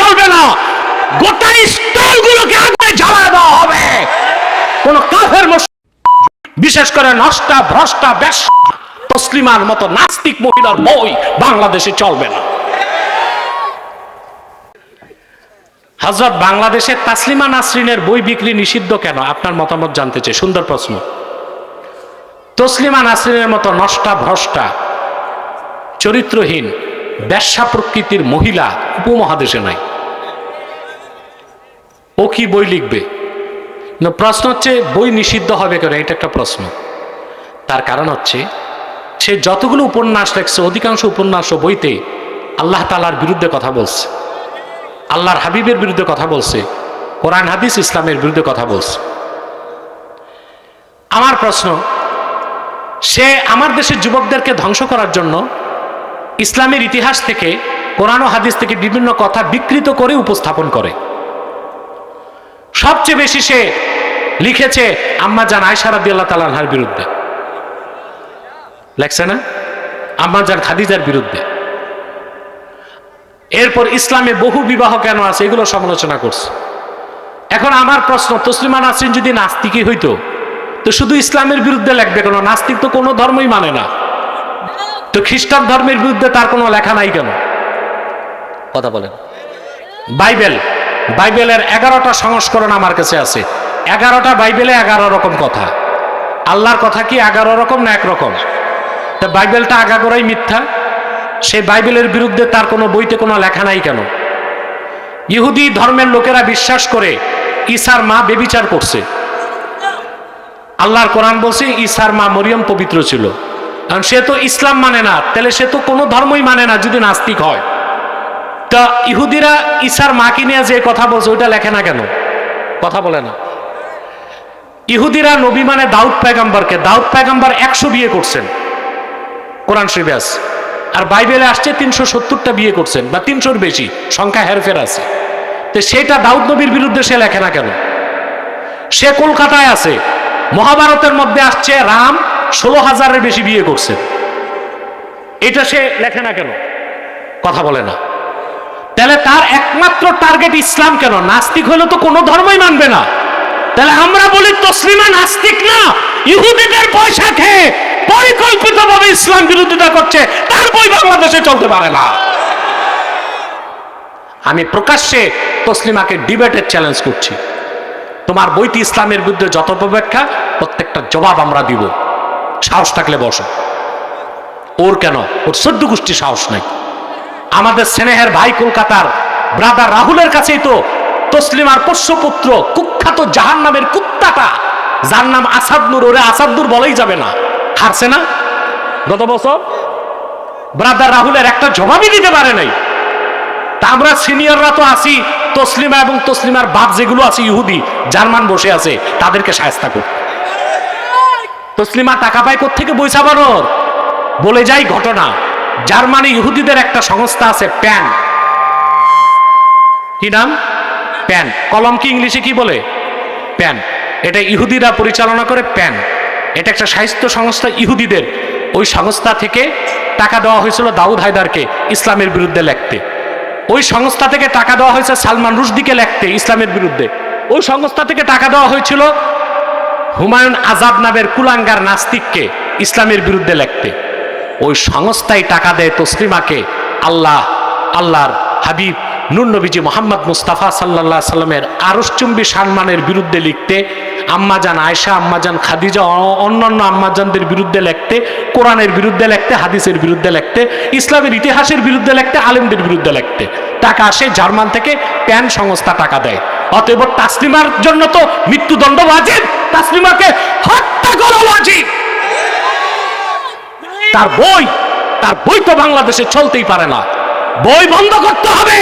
চলবে না। গোটা স্টলগুলোকে আগুনে জ্বালায় দেওয়া হবে। কোন কাফের বিশেষ করে নষ্টা, ভ্রষ্টা ব্যাস তসলিমার মতো নাস্তিক মহিলার বই বাংলাদেশে চলবে না। হজরত বাংলাদেশে তাসলিমা নাসরিনের বই বিক্রি নিষিদ্ধ কেন? আপনার মতামত জানতে চাই। সুন্দর প্রশ্ন। তসলিমা নাসরিনের মতো নষ্টা, ভ্রষ্টা, চরিত্রহীন ব্যবসা প্রকৃতির মহিলা উপমহাদেশে নাই। ও কি বই লিখবে? না, প্রশ্ন হচ্ছে বই নিষিদ্ধ হবে কেন? এটা একটা প্রশ্ন। তার কারণ হচ্ছে সে যতগুলো উপন্যাস লেখছে অধিকাংশ উপন্যাস ও বইতে আল্লাহ তালার বিরুদ্ধে কথা বলছে। আল্লাহর হাবিবের বিরুদ্ধে কথা বলছে কোরআন হাদিস ইসলামের বিরুদ্ধে কথা বলছে। আমার প্রশ্ন সে আমার দেশের যুবকদেরকে ধ্বংস করার জন্য ইসলামের ইতিহাস থেকে কোরআন হাদিস থেকে বিভিন্ন কথা বিকৃত করে উপস্থাপন করে। সবচেয়ে বেশি সে লিখেছে আম্মা জান আয়সারাদি আল্লাহ তালানহার বিরুদ্ধে। লেখছে না? আম্মা জান খাদিজার বিরুদ্ধে। এরপর ইসলামে বহু বিবাহ কেন আছে এগুলো সমালোচনা করছে। এখন আমার প্রশ্ন তসলিমা নাসরিন যদি নাস্তিকই হইতো তো শুধু ইসলামের বিরুদ্ধে লেখবে কেন? নাস্তিক তো কোনো ধর্মই মানে না। তো খ্রিস্টান ধর্মের বিরুদ্ধে তার কোনো লেখা নাই কেন? কথা বলেন। বাইবেল। বাইবেলের এগারোটা সংস্করণ আমার কাছে আছে। এগারোটা বাইবেলে এগারো রকম কথা। আল্লাহর কথা কি এগারো রকম না একরকম তা বাইবেলটা আগাগোড়াই মিথ্যা। সেই বাইবেলের বিরুদ্ধে তার কোনো বইতে কোনো লেখা নাই কেন? ইহুদি ধর্মের লোকেরা বিশ্বাস করে ঈশার মা বেবিচার করছে। আল্লাহর কোরআন বলছে ঈশার মা মরিয়ম পবিত্র ছিল। কারণ সে তো ইসলাম মানে না, তাহলে সে তো কোনো ধর্মই মানে না যদি নাস্তিক হয়। তা ইহুদিরা ঈসার মাকে নিয়ে যে কথা বলছে, ওইটা লেখে না কেন? কথা বলে না। ইহুদিরা নবী মানে দাউদ পেগাম্বরকে দাউদ পেগাম্বর একশো বিয়ে করছেন। কোরআন শরীফে আছে। আর বাইবেলে আসছে তিনশো সত্তরটা বিয়ে করছেন, বা তিনশোর বেশি, সংখ্যা হেরফের আছে। তো সেটা দাউদ নবীর বিরুদ্ধে সে লেখে না কেন? সে কলকাতায় আছে। মহাভারতের মধ্যে আসছে রাম ষোলো হাজারের বেশি বিয়ে করছেন এটা সে লেখে না কেন? কথা বলে না। তাহলে তার একমাত্র টার্গেট ইসলাম কেন? নাস্তিক হলে তো কোনো ধর্মই মানবে না। তাহলে আমরা বলি তসলিমা নাস্তিক না, ইহুদিদের পয়সা খেয়ে পরিকল্পিতভাবে ইসলাম বিরোধিতা করছে, তার বই বাংলাদেশে চলতে পারে না। আমি প্রকাশ্যে তসলিমাকে ডিবেটের চ্যালেঞ্জ করছি। তোমার বইটি ইসলামের বিরুদ্ধে যত অপব্যাখ্যা প্রত্যেকটা জবাব আমরা দিব। সাহস থাকলে বসো। ওর কেন? ওর সদ্য গোষ্ঠী সাহস নাই। আমাদের স্নেহের ভাই কলকাতার ব্রাদার রাহুলের কাছেই তো তসলিমার পোষ্যপুত্র, কুখ্যাত জাহান নামের কুত্তাটা। যার নাম আসাদনুর ওরে আসাদনুর বলেই যাবে না। হারছে না? গত বছর ব্রাদার রাহুলের একটা জবাবই দিতে পারে নাই। তা আমরা সিনিয়ররা তো আছি, তসলিমা এবং তসলিমার বাপ যেগুলো আছে ইহুদি, জার্মান বসে আছে, তাদেরকে সায়স্তা করতে। তসলিমা টাকা পায় থেকে বই চাবানোর বলে যাই ঘটনা। জার্মানি ইহুদিদের একটা সংস্থা আছে, প্যান। কি নাম? প্যান। কলম কি ইংলিশে কি বলে? প্যান। এটা ইহুদিরা পরিচালনা করে প্যান। এটা একটা সাহিত্য সংস্থা ইহুদিদের। ওই সংস্থা থেকে টাকা দেওয়া হয়েছিল দাউদ হায়দারকে ইসলামের বিরুদ্ধে লেখতে। ওই সংস্থা থেকে টাকা দেওয়া হয়েছে সালমান রুশদিকে লেখতে ইসলামের বিরুদ্ধে। ওই সংস্থা থেকে টাকা দেওয়া হয়েছিল হুমায়ুন আজাদ নামের কুলাঙ্গার নাস্তিককে ইসলামের বিরুদ্ধে লিখতে। ওই সংস্থায় টাকা দেয় তসলিমাকে আল্লাহ, আল্লাহর হাবিব নুর মোহাম্মদ মুস্তাফা সাল্লাহ সাল্লামের আরসচুম্বী সম্মানের বিরুদ্ধে লিখতে, আম্মাজান আয়সা আম্মাজান খাদিজা অন্যান্য আম্মাজানদের বিরুদ্ধে লিখতে, কোরআনের বিরুদ্ধে লিখতে, হাদিসের বিরুদ্ধে লিখতে, ইসলামের ইতিহাসের বিরুদ্ধে লিখতে, আলেমদের বিরুদ্ধে লিখতে। টাকা আসে জার্মান থেকে প্যান সংস্থা টাকা দেয়। অতএব তাসলিমার জন্য তো মৃত্যুদণ্ড ওয়াজিব। তাসলিমাকে হত্যা করা ওয়াজিব তার বই তার বই তো বাংলাদেশে চলতেই পারে না। বই বন্ধ করতে হবে।